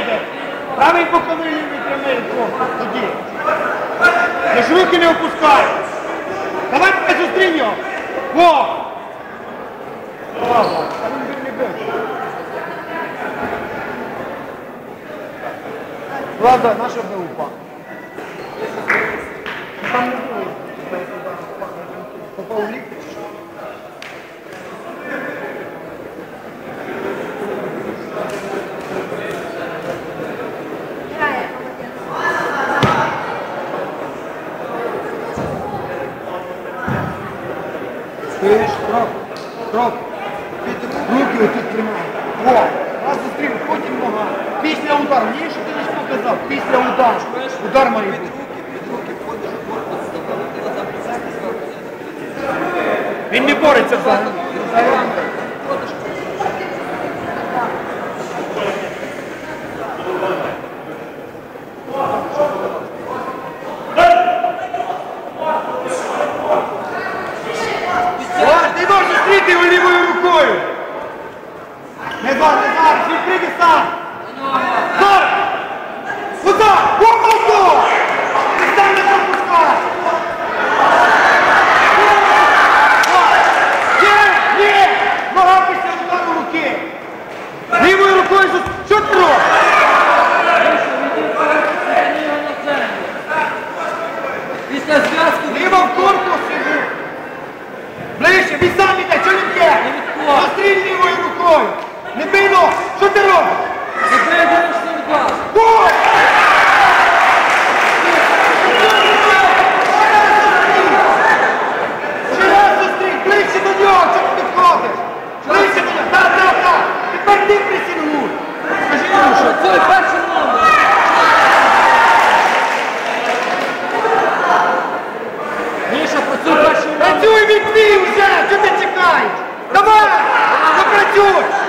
йде. Правий боковий лівий прямий. Тоді. Я ж руки не опускаю. Давай зустрінь його. Во! Слава, а він не бив. Влада, наша би упав. Стоїш, крок, крок. Руки отут тримай. О, раз зустрів, потім нога. Після удару. Ні, що ти не показав. Після удару. Удар має бути. Він не бореться взагалі. можеш зустріти його лівою рукою. Не зараз, Літвійно, що ти робиш? Бой! Ближче до нього, що ти підходиш? Ближче до нього, так, так, так. Тепер ти присінгуй. Скажи працюй від твій уже, від що ти чекаєш? Давай, запрацюй.